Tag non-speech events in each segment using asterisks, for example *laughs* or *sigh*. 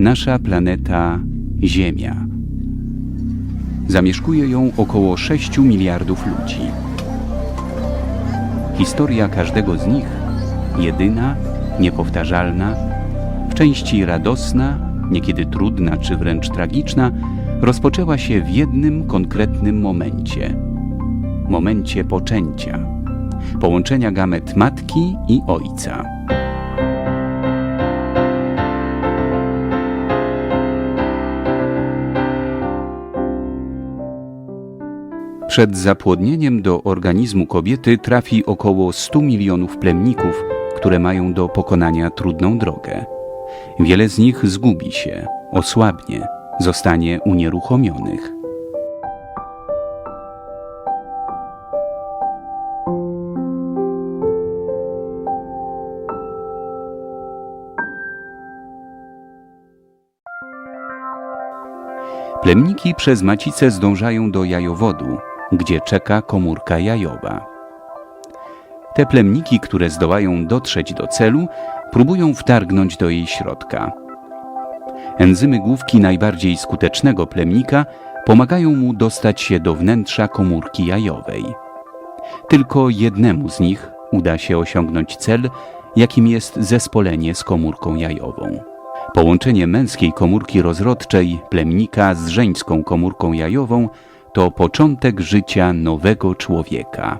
nasza planeta Ziemia. Zamieszkuje ją około 6 miliardów ludzi. Historia każdego z nich, jedyna, niepowtarzalna, w części radosna, niekiedy trudna czy wręcz tragiczna, rozpoczęła się w jednym konkretnym momencie momencie poczęcia, połączenia gamet matki i ojca. Przed zapłodnieniem do organizmu kobiety trafi około 100 milionów plemników, które mają do pokonania trudną drogę. Wiele z nich zgubi się, osłabnie, zostanie unieruchomionych. Plemniki przez macicę zdążają do jajowodu, gdzie czeka komórka jajowa. Te plemniki, które zdołają dotrzeć do celu, próbują wtargnąć do jej środka. Enzymy główki najbardziej skutecznego plemnika pomagają mu dostać się do wnętrza komórki jajowej. Tylko jednemu z nich uda się osiągnąć cel, jakim jest zespolenie z komórką jajową. Połączenie męskiej komórki rozrodczej plemnika z żeńską komórką jajową to początek życia nowego człowieka.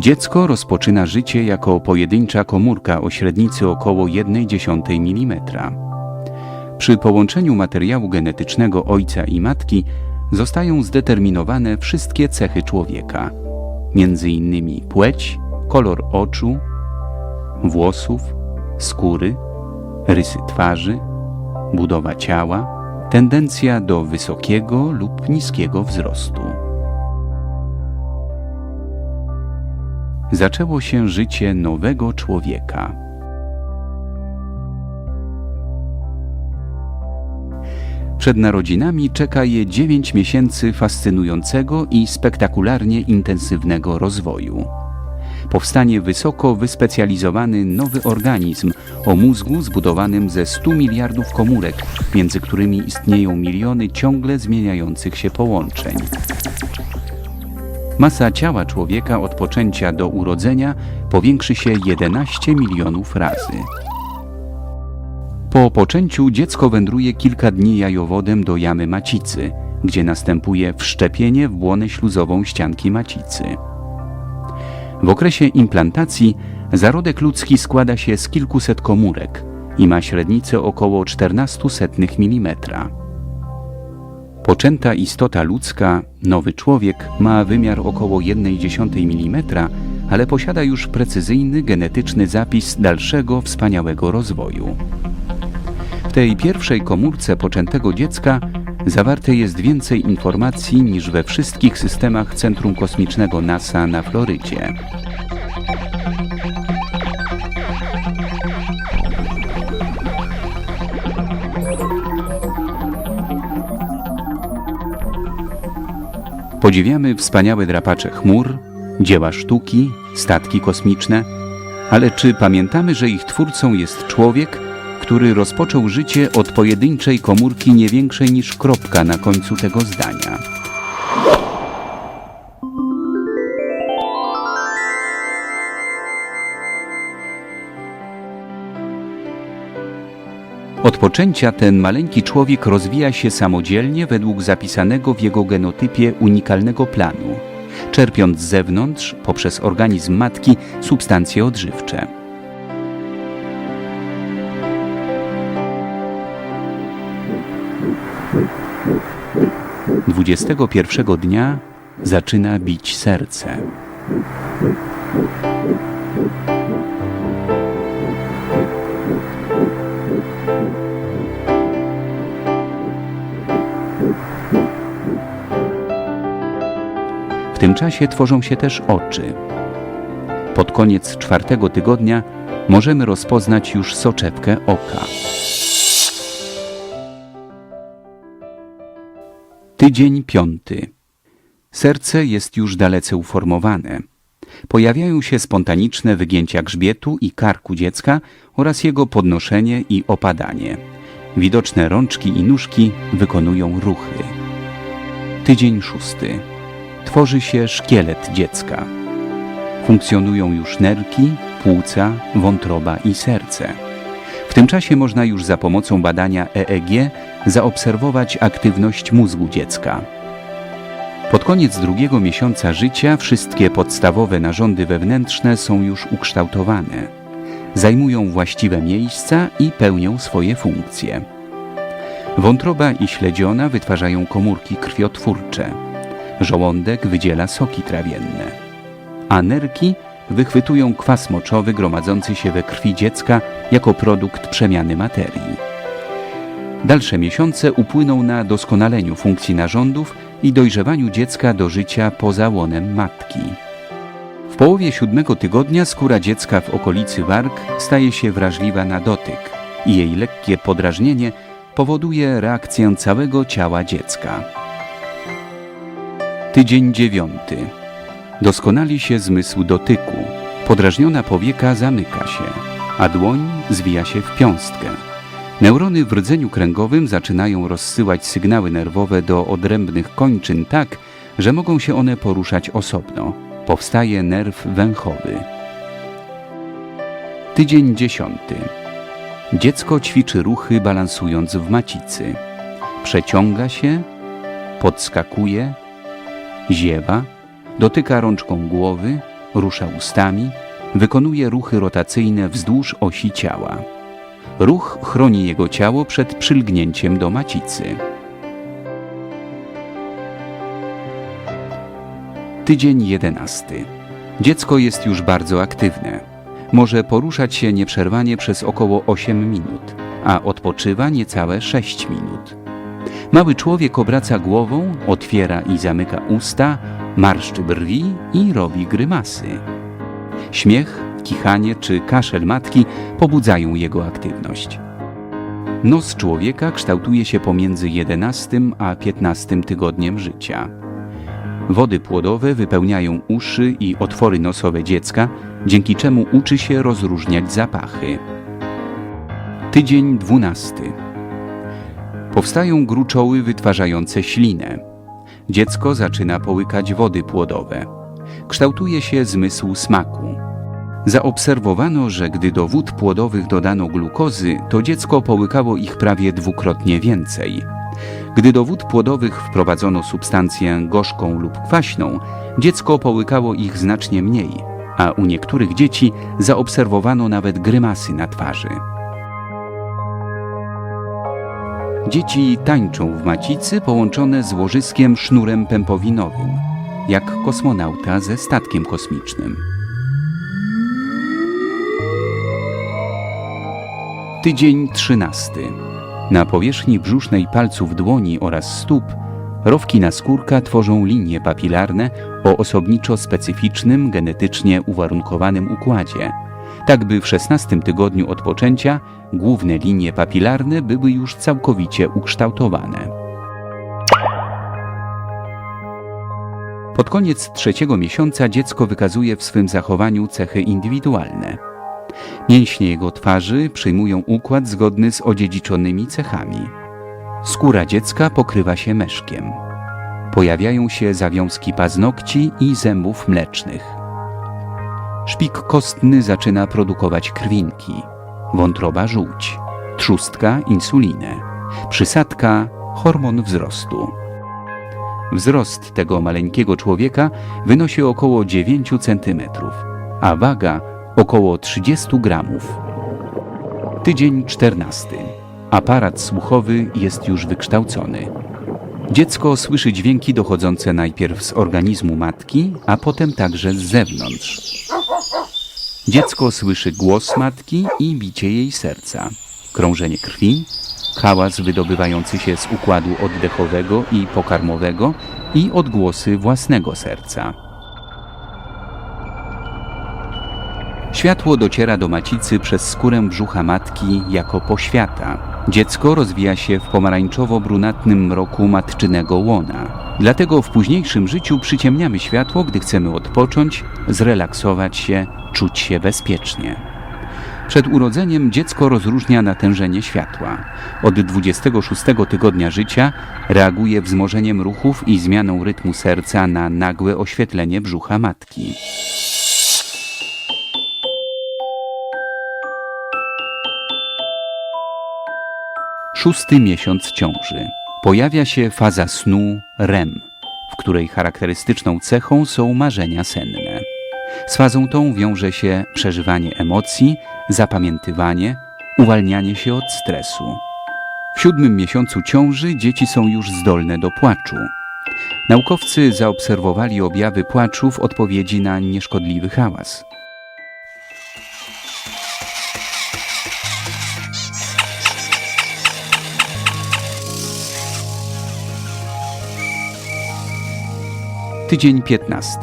Dziecko rozpoczyna życie jako pojedyncza komórka o średnicy około 1,1 mm. Przy połączeniu materiału genetycznego ojca i matki zostają zdeterminowane wszystkie cechy człowieka, innymi płeć, kolor oczu, włosów, skóry, rysy twarzy, budowa ciała, tendencja do wysokiego lub niskiego wzrostu. Zaczęło się życie nowego człowieka. Przed narodzinami czeka je dziewięć miesięcy fascynującego i spektakularnie intensywnego rozwoju powstanie wysoko wyspecjalizowany nowy organizm o mózgu zbudowanym ze 100 miliardów komórek, między którymi istnieją miliony ciągle zmieniających się połączeń. Masa ciała człowieka od poczęcia do urodzenia powiększy się 11 milionów razy. Po poczęciu dziecko wędruje kilka dni jajowodem do jamy macicy, gdzie następuje wszczepienie w błonę śluzową ścianki macicy. W okresie implantacji zarodek ludzki składa się z kilkuset komórek i ma średnicę około 1400 mm. Poczęta istota ludzka, nowy człowiek, ma wymiar około 1,1 mm, ale posiada już precyzyjny genetyczny zapis dalszego wspaniałego rozwoju. W tej pierwszej komórce poczętego dziecka zawarte jest więcej informacji niż we wszystkich systemach Centrum Kosmicznego NASA na Florydzie. Podziwiamy wspaniałe drapacze chmur, dzieła sztuki, statki kosmiczne, ale czy pamiętamy, że ich twórcą jest człowiek, który rozpoczął życie od pojedynczej komórki nie większej niż kropka na końcu tego zdania. Od poczęcia ten maleńki człowiek rozwija się samodzielnie według zapisanego w jego genotypie unikalnego planu, czerpiąc z zewnątrz, poprzez organizm matki, substancje odżywcze. 21 dnia zaczyna bić serce. W tym czasie tworzą się też oczy. Pod koniec czwartego tygodnia możemy rozpoznać już soczewkę oka. Tydzień piąty. Serce jest już dalece uformowane. Pojawiają się spontaniczne wygięcia grzbietu i karku dziecka oraz jego podnoszenie i opadanie. Widoczne rączki i nóżki wykonują ruchy. Tydzień szósty. Tworzy się szkielet dziecka. Funkcjonują już nerki, płuca, wątroba i serce. W tym czasie można już za pomocą badania EEG zaobserwować aktywność mózgu dziecka. Pod koniec drugiego miesiąca życia wszystkie podstawowe narządy wewnętrzne są już ukształtowane. Zajmują właściwe miejsca i pełnią swoje funkcje. Wątroba i śledziona wytwarzają komórki krwiotwórcze. Żołądek wydziela soki trawienne. A nerki wychwytują kwas moczowy gromadzący się we krwi dziecka jako produkt przemiany materii. Dalsze miesiące upłyną na doskonaleniu funkcji narządów i dojrzewaniu dziecka do życia poza łonem matki. W połowie siódmego tygodnia skóra dziecka w okolicy warg staje się wrażliwa na dotyk i jej lekkie podrażnienie powoduje reakcję całego ciała dziecka. Tydzień dziewiąty. Doskonali się zmysł dotyku. Podrażniona powieka zamyka się, a dłoń zwija się w piąstkę. Neurony w rdzeniu kręgowym zaczynają rozsyłać sygnały nerwowe do odrębnych kończyn tak, że mogą się one poruszać osobno. Powstaje nerw węchowy. Tydzień dziesiąty. Dziecko ćwiczy ruchy balansując w macicy. Przeciąga się, podskakuje, ziewa, dotyka rączką głowy, rusza ustami, wykonuje ruchy rotacyjne wzdłuż osi ciała. Ruch chroni jego ciało przed przylgnięciem do macicy. Tydzień jedenasty. Dziecko jest już bardzo aktywne. Może poruszać się nieprzerwanie przez około 8 minut, a odpoczywa niecałe 6 minut. Mały człowiek obraca głową, otwiera i zamyka usta, marszczy brwi i robi grymasy. Śmiech, kichanie czy kaszel matki pobudzają jego aktywność. Nos człowieka kształtuje się pomiędzy 11 a 15 tygodniem życia. Wody płodowe wypełniają uszy i otwory nosowe dziecka, dzięki czemu uczy się rozróżniać zapachy. Tydzień 12. Powstają gruczoły wytwarzające ślinę. Dziecko zaczyna połykać wody płodowe. Kształtuje się zmysł smaku. Zaobserwowano, że gdy do wód płodowych dodano glukozy, to dziecko połykało ich prawie dwukrotnie więcej. Gdy do wód płodowych wprowadzono substancję gorzką lub kwaśną, dziecko połykało ich znacznie mniej, a u niektórych dzieci zaobserwowano nawet grymasy na twarzy. Dzieci tańczą w macicy połączone z łożyskiem sznurem pępowinowym, jak kosmonauta ze statkiem kosmicznym. Tydzień trzynasty. Na powierzchni brzusznej palców dłoni oraz stóp rowki naskórka tworzą linie papilarne o osobniczo specyficznym, genetycznie uwarunkowanym układzie. Tak by w szesnastym tygodniu od poczęcia główne linie papilarne były już całkowicie ukształtowane. Pod koniec trzeciego miesiąca dziecko wykazuje w swym zachowaniu cechy indywidualne. Mięśnie jego twarzy przyjmują układ zgodny z odziedziczonymi cechami. Skóra dziecka pokrywa się meszkiem. Pojawiają się zawiązki paznokci i zębów mlecznych. Szpik kostny zaczyna produkować krwinki, wątroba żółć, trzustka insulinę, przysadka hormon wzrostu. Wzrost tego maleńkiego człowieka wynosi około 9 cm, a waga około 30 gramów. Tydzień 14. Aparat słuchowy jest już wykształcony. Dziecko słyszy dźwięki dochodzące najpierw z organizmu matki, a potem także z zewnątrz. Dziecko słyszy głos matki i bicie jej serca, krążenie krwi, hałas wydobywający się z układu oddechowego i pokarmowego i odgłosy własnego serca. Światło dociera do macicy przez skórę brzucha matki jako poświata. Dziecko rozwija się w pomarańczowo-brunatnym mroku matczynego łona. Dlatego w późniejszym życiu przyciemniamy światło, gdy chcemy odpocząć, zrelaksować się, czuć się bezpiecznie. Przed urodzeniem dziecko rozróżnia natężenie światła. Od 26 tygodnia życia reaguje wzmożeniem ruchów i zmianą rytmu serca na nagłe oświetlenie brzucha matki. Szósty miesiąc ciąży. Pojawia się faza snu REM, w której charakterystyczną cechą są marzenia senne. Z fazą tą wiąże się przeżywanie emocji, zapamiętywanie, uwalnianie się od stresu. W siódmym miesiącu ciąży dzieci są już zdolne do płaczu. Naukowcy zaobserwowali objawy płaczu w odpowiedzi na nieszkodliwy hałas. Tydzień 15.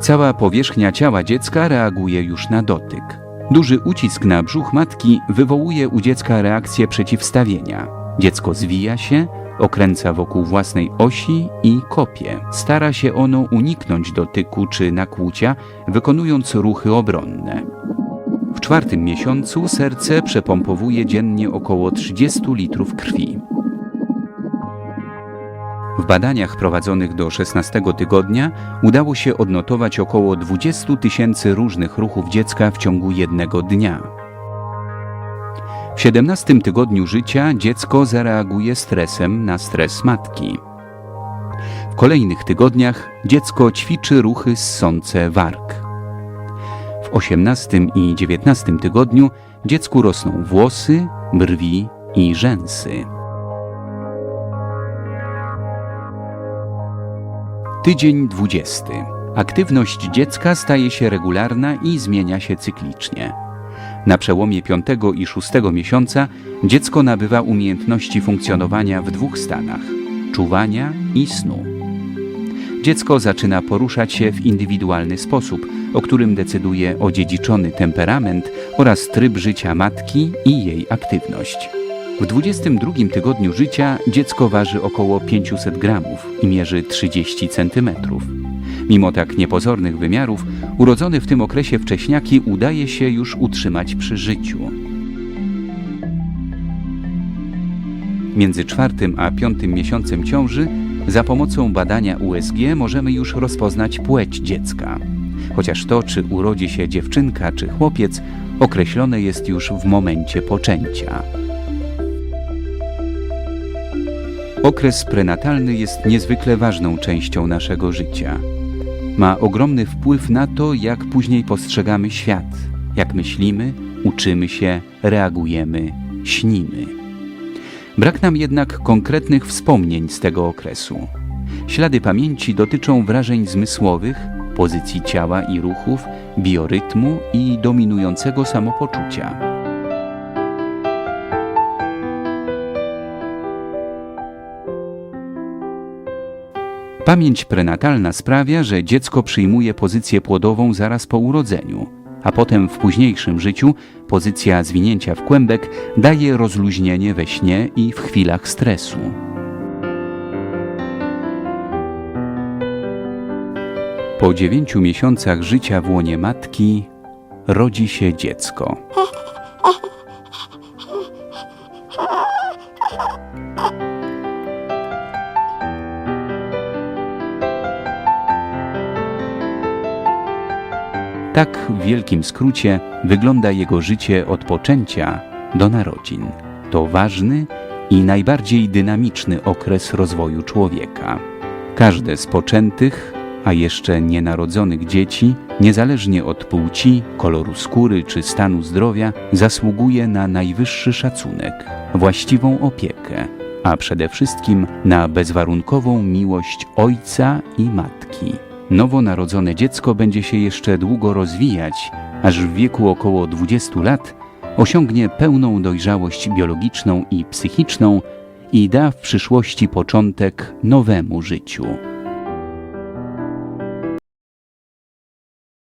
Cała powierzchnia ciała dziecka reaguje już na dotyk. Duży ucisk na brzuch matki wywołuje u dziecka reakcję przeciwstawienia. Dziecko zwija się, okręca wokół własnej osi i kopie. Stara się ono uniknąć dotyku czy nakłucia, wykonując ruchy obronne. W czwartym miesiącu serce przepompowuje dziennie około 30 litrów krwi. W badaniach prowadzonych do 16 tygodnia udało się odnotować około 20 tysięcy różnych ruchów dziecka w ciągu jednego dnia. W 17 tygodniu życia dziecko zareaguje stresem na stres matki. W kolejnych tygodniach dziecko ćwiczy ruchy ssące warg. W 18 i 19 tygodniu dziecku rosną włosy, brwi i rzęsy. Tydzień 20. Aktywność dziecka staje się regularna i zmienia się cyklicznie. Na przełomie 5 i 6 miesiąca dziecko nabywa umiejętności funkcjonowania w dwóch stanach czuwania i snu. Dziecko zaczyna poruszać się w indywidualny sposób, o którym decyduje odziedziczony temperament oraz tryb życia matki i jej aktywność. W 22 tygodniu życia dziecko waży około 500 gramów i mierzy 30 centymetrów. Mimo tak niepozornych wymiarów, urodzone w tym okresie wcześniaki udaje się już utrzymać przy życiu. Między czwartym a piątym miesiącem ciąży za pomocą badania USG możemy już rozpoznać płeć dziecka. Chociaż to, czy urodzi się dziewczynka czy chłopiec, określone jest już w momencie poczęcia. Okres prenatalny jest niezwykle ważną częścią naszego życia. Ma ogromny wpływ na to, jak później postrzegamy świat, jak myślimy, uczymy się, reagujemy, śnimy. Brak nam jednak konkretnych wspomnień z tego okresu. Ślady pamięci dotyczą wrażeń zmysłowych, pozycji ciała i ruchów, biorytmu i dominującego samopoczucia. Pamięć prenatalna sprawia, że dziecko przyjmuje pozycję płodową zaraz po urodzeniu, a potem w późniejszym życiu pozycja zwinięcia w kłębek daje rozluźnienie we śnie i w chwilach stresu. Po dziewięciu miesiącach życia w łonie matki rodzi się dziecko. *laughs* Tak w wielkim skrócie wygląda jego życie od poczęcia do narodzin. To ważny i najbardziej dynamiczny okres rozwoju człowieka. Każde z poczętych, a jeszcze nienarodzonych dzieci, niezależnie od płci, koloru skóry czy stanu zdrowia, zasługuje na najwyższy szacunek, właściwą opiekę, a przede wszystkim na bezwarunkową miłość ojca i matki. Nowonarodzone dziecko będzie się jeszcze długo rozwijać, aż w wieku około 20 lat osiągnie pełną dojrzałość biologiczną i psychiczną i da w przyszłości początek nowemu życiu.